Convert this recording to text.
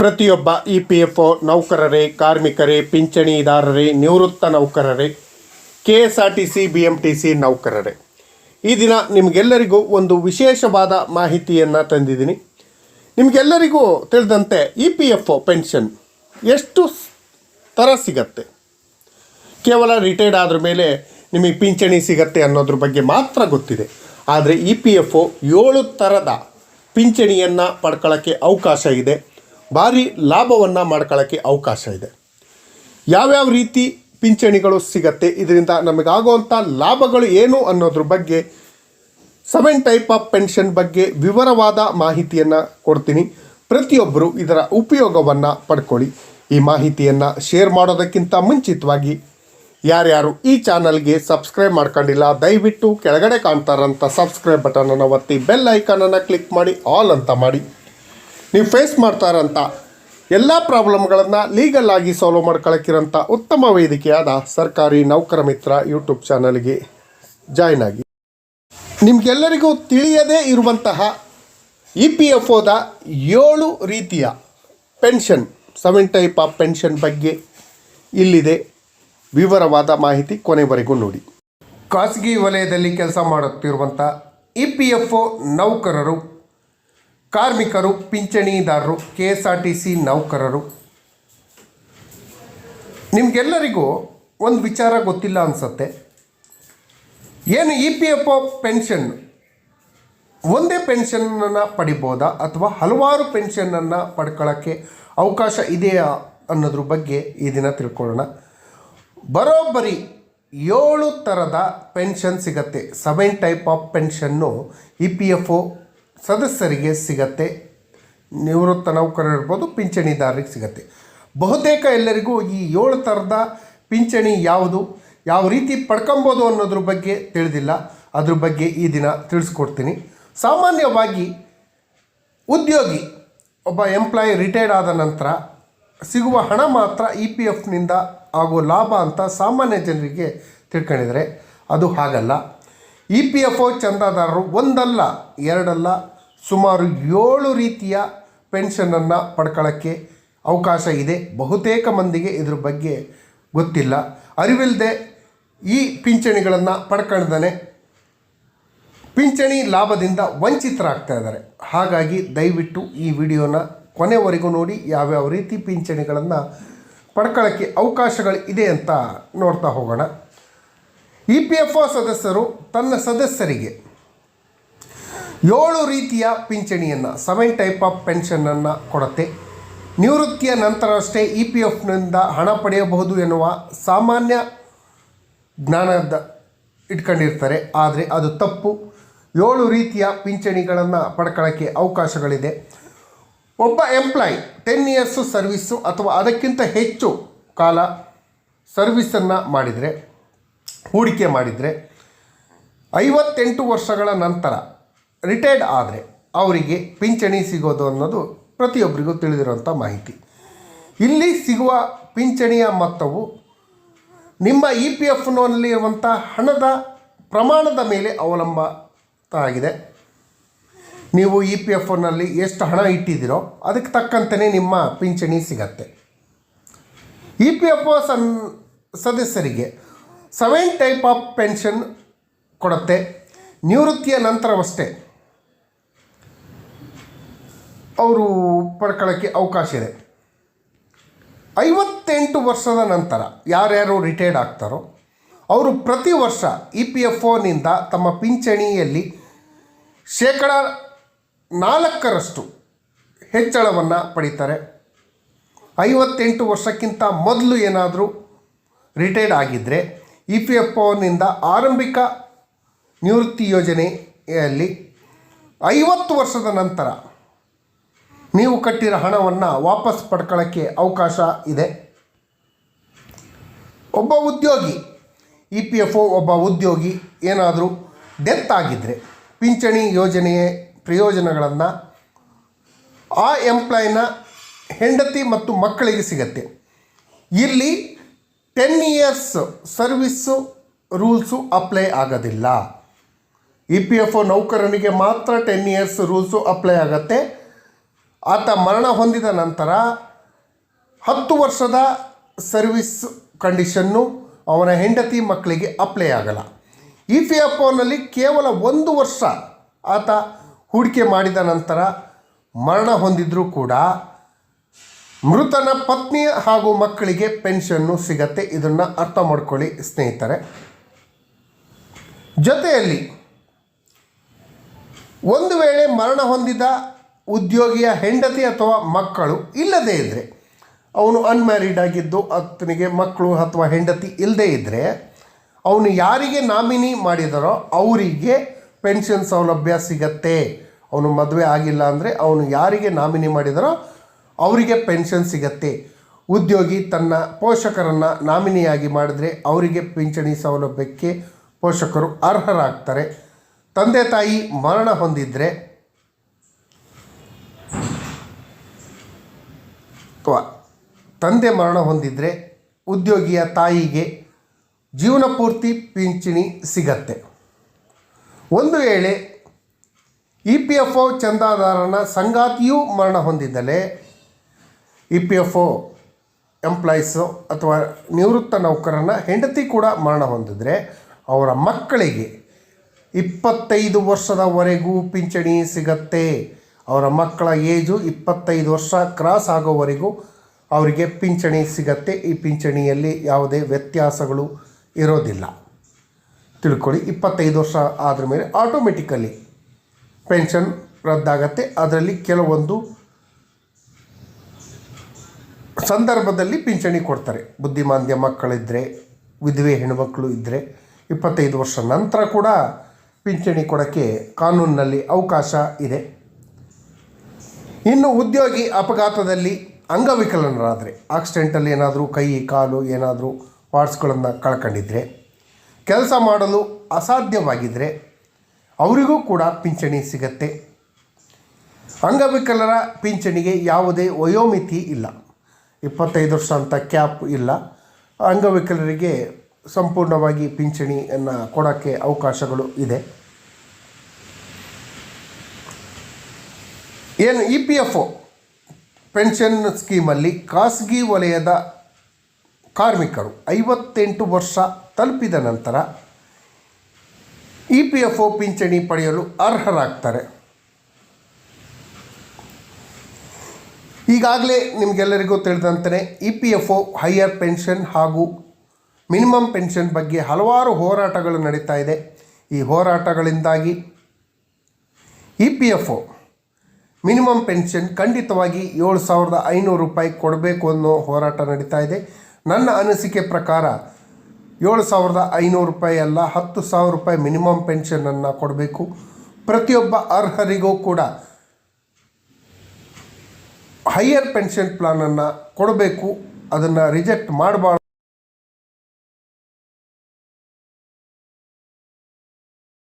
ಪ್ರತಿಯೊಬ್ಬ E P F O ನೌಕರರೇ, ಕಾರ್ಮಿಕರೇ, ಪಿಂಚಣಿದಾರರೇ, ನಿವೃತ್ತ ನೌಕರರೇ, K S R T C, B M T C ನೌಕರರೇ. ಈ ದಿನ ನಿಮಗೆಲ್ಲರಿಗೂ ಒಂದು ವಿಶೇಷವಾದ ಮಾಹಿತಿಯನ್ನು ತಂದಿದ್ದೀನಿ. ನಿಮಗೆಲ್ಲರಿಗೂ ತಿಳಿದಂತೆ E P F O pension ಎಷ್ಟು ಥರ ಸಿಗತ್ತೆ? ಕೇವಲ ರಿಟೈರ್ಡ್ ಆದ್ರ ಮೇಲೆ ನಿಮಗೆ ಪಿಂಚಣಿ ಸಿಗತ್ತೆ ಅನ್ನೋದ್ರ ಬಗ್ಗೆ ಮಾತ್ರ ಗೊತ್ತಿದೆ. ಆದರೆ ಇ ಪಿ ಎಫ್ ಒ ಏಳು ಥರದ ಪಿಂಚಣಿಯನ್ನು ಪಡ್ಕೊಳ್ಳೋಕ್ಕೆ ಅವಕಾಶ ಇದೆ. ಭಾರಿ ಲಾಭವನ್ನು ಮಾಡ್ಕೊಳ್ಳೋಕ್ಕೆ ಅವಕಾಶ ಇದೆ. ಯಾವ್ಯಾವ ರೀತಿ ಪಿಂಚಣಿಗಳು ಸಿಗತ್ತೆ, ಇದರಿಂದ ನಮಗಾಗುವಂಥ ಲಾಭಗಳು ಏನು ಅನ್ನೋದ್ರ ಬಗ್ಗೆ ಸೆವೆನ್ ಟೈಪ್ ಆಫ್ ಪೆನ್ಷನ್ ಬಗ್ಗೆ ವಿವರವಾದ ಮಾಹಿತಿಯನ್ನು ಕೊಡ್ತೀನಿ. ಪ್ರತಿಯೊಬ್ಬರು ಇದರ ಉಪಯೋಗವನ್ನು ಪಡ್ಕೊಳ್ಳಿ. ಈ ಮಾಹಿತಿಯನ್ನು ಶೇರ್ ಮಾಡೋದಕ್ಕಿಂತ ಮುಂಚಿತವಾಗಿ ಯಾರ್ಯಾರು ಈ ಚಾನಲ್ಗೆ ಸಬ್ಸ್ಕ್ರೈಬ್ ಮಾಡ್ಕೊಂಡಿಲ್ಲ, ದಯವಿಟ್ಟು ಕೆಳಗಡೆ ಕಾಣ್ತಾರಂಥ ಸಬ್ಸ್ಕ್ರೈಬ್ ಬಟನನ್ನು ಒತ್ತಿ ಬೆಲ್ ಐಕಾನನ್ನು ಕ್ಲಿಕ್ ಮಾಡಿ, ಆಲ್ ಅಂತ ಮಾಡಿ. ನೀವು ಫೇಸ್ ಮಾಡ್ತಾರಂಥ ಎಲ್ಲ ಪ್ರಾಬ್ಲಮ್ಗಳನ್ನು ಲೀಗಲ್ ಆಗಿ ಸಾಲ್ವ್ ಮಾಡ್ಕೊಳಕ್ಕಿರೋಂಥ ಉತ್ತಮ ವೇದಿಕೆಯಾದ ಸರ್ಕಾರಿ ನೌಕರ ಮಿತ್ರ ಯೂಟ್ಯೂಬ್ ಚಾನಲ್ಗೆ ಜಾಯ್ನ್ ಆಗಿ. ನಿಮಗೆಲ್ಲರಿಗೂ ತಿಳಿಯದೇ ಇರುವಂತಹ ಇ ಪಿ ಎಫ್ ಒದ ಏಳು ರೀತಿಯ pension seven type of pension ಬಗ್ಗೆ ಇಲ್ಲಿದೆ ವಿವರವಾದ ಮಾಹಿತಿ ಕೊನೆವರೆಗೂ ನೋಡಿ. ಖಾಸಗಿ ವಲಯದಲ್ಲಿ ಕೆಲಸ ಮಾಡುತ್ತಿರುವಂಥ ಇ ಪಿ ಎಫ್ ಒ ನೌಕರರು ಕಾರ್ಮಿಕರು, ಪಿಂಚಣಿದಾರರು K S R T C ನೌಕರರು. ನಿಮಗೆಲ್ಲರಿಗೂ ಒಂದು ವಿಚಾರ ಗೊತ್ತಿಲ್ಲ ಅನಿಸುತ್ತೆ. ಏನು E P F O pension ಒಂದೇ ಪೆನ್ಷನ್ನನ್ನು ಪಡಿಬೋದಾ ಅಥವಾ ಹಲವಾರು ಪೆನ್ಷನನ್ನು ಪಡ್ಕೊಳ್ಳೋಕ್ಕೆ ಅವಕಾಶ ಇದೆಯಾ ಅನ್ನೋದ್ರ ಬಗ್ಗೆ ಈ ದಿನ ತಿಳ್ಕೊಳ್ಳೋಣ. ಬರೋಬ್ಬರಿ ಏಳು ಥರದ ಪೆನ್ಷನ್ ಸಿಗತ್ತೆ. Seven type of pension E P F O ಸದಸ್ಯರಿಗೆ ಸಿಗತ್ತೆ. ನಿವೃತ್ತ ನೌಕರರು ಇರ್ಬೋದು, ಪಿಂಚಣಿದಾರರಿಗೆ ಸಿಗತ್ತೆ. ಬಹುತೇಕ ಎಲ್ಲರಿಗೂ ಈ ಏಳು ಥರದ ಪಿಂಚಣಿ ಯಾವುದು, ಯಾವ ರೀತಿ ಪಡ್ಕೊಬೋದು ಅನ್ನೋದ್ರ ಬಗ್ಗೆ ತಿಳಿದಿಲ್ಲ. ಅದ್ರ ಬಗ್ಗೆ ಈ ದಿನ ತಿಳಿಸ್ಕೊಡ್ತೀನಿ. ಸಾಮಾನ್ಯವಾಗಿ ಉದ್ಯೋಗಿ, ಒಬ್ಬ ಎಂಪ್ಲಾಯಿ ರಿಟೈರ್ಡ್ ಆದ ನಂತರ ಸಿಗುವ ಹಣ ಮಾತ್ರ ಇ ಪಿ ಎಫ್ನಿಂದ ಆಗೋ ಲಾಭ ಅಂತ ಸಾಮಾನ್ಯ ಜನರಿಗೆ ತಿಳ್ಕೊಂಡಿದ್ರೆ ಅದು ಹಾಗಲ್ಲ. ಇ ಪಿ ಎಫ್ ಒ ಚಂದಾದಾರರು ಒಂದಲ್ಲ, ಎರಡಲ್ಲ ಸುಮಾರು ಏಳು ರೀತಿಯ ಪೆನ್ಷನನ್ನು ಪಡ್ಕೊಳ್ಳೋಕ್ಕೆ ಅವಕಾಶ ಇದೆ. ಬಹುತೇಕ ಮಂದಿಗೆ ಇದ್ರ ಬಗ್ಗೆ ಗೊತ್ತಿಲ್ಲ. ಅರಿವಿಲ್ಲದೆ ಈ ಪಿಂಚಣಿಗಳನ್ನು ಪಡ್ಕೊಳ್ದೇ ಪಿಂಚಣಿ ಲಾಭದಿಂದ ವಂಚಿತರಾಗ್ತಾ ಇದ್ದಾರೆ. ಹಾಗಾಗಿ ದಯವಿಟ್ಟು ಈ ವಿಡಿಯೋನ ಕೊನೆವರೆಗೂ ನೋಡಿ, ಯಾವ್ಯಾವ ರೀತಿ ಪಿಂಚಣಿಗಳನ್ನು ಪಡ್ಕೊಳ್ಳೋಕ್ಕೆ ಅವಕಾಶಗಳು ಇದೆ ಅಂತ ನೋಡ್ತಾ ಹೋಗೋಣ. ಇ ಪಿ ಎಫ್ ಒ ಸದಸ್ಯರು ತನ್ನ ಸದಸ್ಯರಿಗೆ ಏಳು ರೀತಿಯ ಪಿಂಚಣಿಯನ್ನು ಸೆವೆನ್ ಟೈಪ್ ಆಫ್ ಪೆನ್ಷನನ್ನು ಕೊಡುತ್ತೆ. ನಿವೃತ್ತಿಯ ನಂತರ ಅಷ್ಟೇ ಇ ಪಿ ಎಫ್ನಿಂದ ಹಣ ಪಡೆಯಬಹುದು ಎನ್ನುವ ಸಾಮಾನ್ಯ ಜ್ಞಾನದ ಇಟ್ಕೊಂಡಿರ್ತಾರೆ. ಆದರೆ ಅದು ತಪ್ಪು. ಏಳು ರೀತಿಯ ಪಿಂಚಣಿಗಳನ್ನು ಪಡ್ಕೊಳ್ಳೋಕ್ಕೆ ಅವಕಾಶಗಳಿದೆ. ಒಬ್ಬ ಎಂಪ್ಲಾಯ್ ಟೆನ್ ಇಯರ್ಸು ಸರ್ವಿಸ್ಸು ಅಥವಾ ಅದಕ್ಕಿಂತ ಹೆಚ್ಚು ಕಾಲ ಸರ್ವಿಸನ್ನು ಮಾಡಿದರೆ, ಹೂಡಿಕೆ ಮಾಡಿದರೆ, ಐವತ್ತೆಂಟು ವರ್ಷಗಳ ನಂತರ ರಿಟೈರ್ಡ್ ಆದರೆ ಅವರಿಗೆ ಪಿಂಚಣಿ ಸಿಗೋದು ಅನ್ನೋದು ಪ್ರತಿಯೊಬ್ಬರಿಗೂ ತಿಳಿದಿರುವಂಥ ಮಾಹಿತಿ. ಇಲ್ಲಿ ಸಿಗುವ ಪಿಂಚಣಿಯ ಮೊತ್ತವು ನಿಮ್ಮ ಇ ಪಿ ಎಫ್ನಲ್ಲಿರುವಂಥ ಹಣದ ಪ್ರಮಾಣದ ಮೇಲೆ ಅವಲಂಬಿತ ಆಗಿದೆ. ನೀವು ಇ ಪಿ ಎಫ್ನಲ್ಲಿ ಎಷ್ಟು ಹಣ ಇಟ್ಟಿದ್ದೀರೋ ಅದಕ್ಕೆ ತಕ್ಕಂತೆಯೇ ನಿಮ್ಮ ಪಿಂಚಣಿ ಸಿಗತ್ತೆ. ಇ ಪಿ ಎಫ್ ಸನ್ ಸದಸ್ಯರಿಗೆ ಸೆವೆನ್ ಟೈಪ್ ಆಫ್ ಪೆನ್ಷನ್ ಕೊಡುತ್ತೆ. ನಿವೃತ್ತಿಯ ನಂತರವಷ್ಟೇ ಅವರು ಪಡ್ಕೊಳ್ಳೋಕ್ಕೆ ಅವಕಾಶ ಇದೆ. ಐವತ್ತೆಂಟು ವರ್ಷದ ನಂತರ ಯಾರ್ಯಾರು ರಿಟೈರ್ಡ್ ಆಗ್ತಾರೋ, ಅವರು ಪ್ರತಿ ವರ್ಷ ಇ ಪಿ ಎಫ್ ಒನಿಂದ ತಮ್ಮ ಪಿಂಚಣಿಯಲ್ಲಿ ಶೇಕಡ ನಾಲ್ಕರಷ್ಟು ಹೆಚ್ಚಳವನ್ನು ಪಡೀತಾರೆ. ಐವತ್ತೆಂಟು ವರ್ಷಕ್ಕಿಂತ ಮೊದಲು ಏನಾದರೂ ರಿಟೈರ್ಡ್ ಆಗಿದ್ದರೆ ಇ ಪಿ ಎಫ್ ಒನಿಂದ ಆರಂಭಿಕ ನಿವೃತ್ತಿ ಯೋಜನೆಯಲ್ಲಿ ಐವತ್ತು ವರ್ಷದ ನಂತರ ನೀವು ಕಟ್ಟಿರೋ ಹಣವನ್ನು ವಾಪಸ್ ಪಡ್ಕೊಳ್ಳೋಕ್ಕೆ ಅವಕಾಶ ಇದೆ. ಒಬ್ಬ ಉದ್ಯೋಗಿ, ಇ ಪಿ ಎಫ್ ಒ ಒಬ್ಬ ಉದ್ಯೋಗಿ ಏನಾದರೂ ಡೆತ್ ಆಗಿದ್ದರೆ ಪಿಂಚಣಿ ಯೋಜನೆಯ ಪ್ರಯೋಜನಗಳನ್ನು ಆ ಎಂಪ್ಲಾಯ್ನ ಹೆಂಡತಿ ಮತ್ತು ಮಕ್ಕಳಿಗೆ ಸಿಗತ್ತೆ. ಇಲ್ಲಿ ten years service rules apply ಆಗೋದಿಲ್ಲ. ಇ ಪಿ ಎಫ್ ಒ ನೌಕರನಿಗೆ ಮಾತ್ರ ಟೆನ್ ಇಯರ್ಸ್ ರೂಲ್ಸು ಅಪ್ಲೈ ಆಗುತ್ತೆ. ಆತ ಮರಣ ಹೊಂದಿದ ನಂತರ ಹತ್ತು ವರ್ಷದ ಸರ್ವಿಸ್ ಕಂಡೀಷನ್ನು ಅವನ ಹೆಂಡತಿ ಮಕ್ಕಳಿಗೆ ಅಪ್ಲೈ ಆಗಲ್ಲ. ಇ ಪಿ ಎಫ್ ಒನಲ್ಲಿ ಕೇವಲ ಒಂದು ವರ್ಷ ಆತ ಹೂಡಿಕೆ ಮಾಡಿದ ನಂತರ ಮರಣ ಹೊಂದಿದ್ರೂ ಕೂಡ ಮೃತನ ಪತ್ನಿ ಹಾಗೂ ಮಕ್ಕಳಿಗೆ ಪೆನ್ಷನ್ನು ಸಿಗತ್ತೆ. ಇದನ್ನು ಅರ್ಥ ಮಾಡ್ಕೊಳ್ಳಿ ಸ್ನೇಹಿತರೆ. ಜೊತೆಯಲ್ಲಿ ಒಂದು ವೇಳೆ ಮರಣ ಹೊಂದಿದ ಉದ್ಯೋಗಿಯ ಹೆಂಡತಿ ಅಥವಾ ಮಕ್ಕಳು ಇಲ್ಲದೇ ಇದ್ದರೆ ಅವನು ಅನ್ಮ್ಯಾರಿಡ್ ಆಗಿದ್ದು ಆತನಿಗೆ ಮಕ್ಕಳು ಅಥವಾ ಹೆಂಡತಿ ಇಲ್ಲದೇ ಇದ್ದರೆ ಅವನು ಯಾರಿಗೆ ನಾಮಿನಿ ಮಾಡಿದರೋ ಅವರಿಗೆ ಪೆನ್ಷನ್ ಸೌಲಭ್ಯ ಸಿಗತ್ತೆ. ಅವನು ಮದುವೆ ಆಗಿಲ್ಲ ಅಂದರೆ ಅವನು ಯಾರಿಗೆ ನಾಮಿನಿ ಮಾಡಿದರೋ ಅವರಿಗೆ ಪೆನ್ಷನ್ ಸಿಗತ್ತೆ. ಉದ್ಯೋಗಿ ತನ್ನ ಪೋಷಕರನ್ನು ನಾಮಿನಿಯಾಗಿ ಮಾಡಿದರೆ ಅವರಿಗೆ ಪಿಂಚಣಿ ಸೌಲಭ್ಯಕ್ಕೆ ಪೋಷಕರು ಅರ್ಹರಾಗ್ತಾರೆ. ತಂದೆ ತಾಯಿ ಮರಣ ಹೊಂದಿದರೆ ಅಥವಾ ತಂದೆ ಮರಣ ಹೊಂದಿದರೆ ಉದ್ಯೋಗಿಯ ತಾಯಿಗೆ ಜೀವನ ಪೂರ್ತಿ ಪಿಂಚಣಿ ಸಿಗತ್ತೆ. ಒಂದು ವೇಳೆ ಇ ಪಿ ಎಫ್ ಒ ಚಂದಾದಾರನ ಸಂಗಾತಿಯೂ ಮರಣ ಹೊಂದಿದ್ದಲೇ E P F O employees ಅಥವಾ ನಿವೃತ್ತ ನೌಕರನ ಹೆಂಡತಿ ಕೂಡ ಮರಣ ಹೊಂದಿದರೆ ಅವರ ಮಕ್ಕಳಿಗೆ ಇಪ್ಪತ್ತೈದು ವರ್ಷದವರೆಗೂ ಪಿಂಚಣಿ ಸಿಗತ್ತೆ. ಅವರ ಮಕ್ಕಳ ಏಜು ಇಪ್ಪತ್ತೈದು ವರ್ಷ ಕ್ರಾಸ್ ಆಗೋವರೆಗೂ ಅವರಿಗೆ ಪಿಂಚಣಿ ಸಿಗತ್ತೆ. ಈ ಪಿಂಚಣಿಯಲ್ಲಿ ಯಾವುದೇ ವ್ಯತ್ಯಾಸಗಳು ಇರೋದಿಲ್ಲ. ತಿಳ್ಕೊಳ್ಳಿ, ಇಪ್ಪತ್ತೈದು ವರ್ಷ ಆದ ಮೇಲೆ ಆಟೋಮೆಟಿಕಲಿ ಪೆನ್ಷನ್ ರದ್ದಾಗತ್ತೆ. ಅದರಲ್ಲಿ ಕೆಲವೊಂದು ಸಂದರ್ಭದಲ್ಲಿ ಪಿಂಚಣಿ ಕೊಡ್ತಾರೆ. ಬುದ್ಧಿಮಾಂದ್ಯ ಮಕ್ಕಳಿದ್ದರೆ ವಿಧವೆ ಹೆಣ್ಮಕ್ಳು ಇದ್ದರೆ ಇಪ್ಪತ್ತೈದು ವರ್ಷ ನಂತರ ಕೂಡ ಪಿಂಚಣಿ ಕೊಡೋಕ್ಕೆ ಕಾನೂನಿನಲ್ಲಿ ಅವಕಾಶ ಇದೆ. ಇನ್ನು ಉದ್ಯೋಗಿ ಅಪಘಾತದಲ್ಲಿ ಅಂಗವಿಕಲನರಾದರೆ ಆಕ್ಸಿಡೆಂಟಲ್ಲಿ ಏನಾದರೂ ಕೈ, ಕಾಲು ಏನಾದರೂ ಪಾರ್ಟ್ಸ್ಗಳನ್ನು ಕಳ್ಕೊಂಡಿದ್ರೆ, ಕೆಲಸ ಮಾಡಲು ಅಸಾಧ್ಯವಾಗಿದ್ದರೆ ಅವರಿಗೂ ಕೂಡ ಪಿಂಚಣಿ ಸಿಗತ್ತೆ. ಅಂಗವಿಕಲರ ಪಿಂಚಣಿಗೆ ಯಾವುದೇ ವಯೋಮಿತಿ ಇಲ್ಲ. ಇಪ್ಪತ್ತೈದು ವರ್ಷ ಅಂತ ಕ್ಯಾಪ್ ಇಲ್ಲ. ಅಂಗವಿಕಲರಿಗೆ ಸಂಪೂರ್ಣವಾಗಿ ಪಿಂಚಣಿಯನ್ನು ಕೊಡೋಕ್ಕೆ ಅವಕಾಶಗಳು ಇದೆ. ಏನು E P F O pension ಸ್ಕೀಮಲ್ಲಿ ಖಾಸಗಿ ವಲಯದ ಕಾರ್ಮಿಕರು ಐವತ್ತೆಂಟು ವರ್ಷ ತಲುಪಿದ ನಂತರ ಇ ಪಿ ಎಫ್ ಒ ಪಿಂಚಣಿ ಪಡೆಯಲು ಅರ್ಹರಾಗ್ತಾರೆ. ಈಗಾಗಲೇ ನಿಮಗೆಲ್ಲರಿಗೂ ತಿಳಿದಂತೆ E P F O higher pension ಹಾಗೂ ಮಿನಿಮಮ್ ಪೆನ್ಷನ್ ಬಗ್ಗೆ ಹಲವಾರು ಹೋರಾಟಗಳು ನಡೀತಾ ಇದೆ. ಈ ಹೋರಾಟಗಳಿಂದಾಗಿ E P F O minimum pension ಖಂಡಿತವಾಗಿ ಏಳು ಸಾವಿರದ ಐನೂರು ರೂಪಾಯಿ ಕೊಡಬೇಕು ಅನ್ನೋ ಹೋರಾಟ ನಡೀತಾ ಇದೆ. ನನ್ನ ಅನಿಸಿಕೆ ಪ್ರಕಾರ ಏಳು ಸಾವಿರದ ಐನೂರು ರೂಪಾಯಿ ಅಲ್ಲ, ಹತ್ತು ಸಾವಿರ ರೂಪಾಯಿ ಮಿನಿಮಮ್ ಪೆನ್ಷನನ್ನು ಕೊಡಬೇಕು. ಪ್ರತಿಯೊಬ್ಬ ಅರ್ಹರಿಗೂ ಕೂಡ ಹೈಯರ್ ಪೆನ್ಷನ್ ಪ್ಲಾನನ್ನು ಕೊಡಬೇಕು. ಅದನ್ನು ರಿಜೆಕ್ಟ್ ಮಾಡಬಾರ್ದು.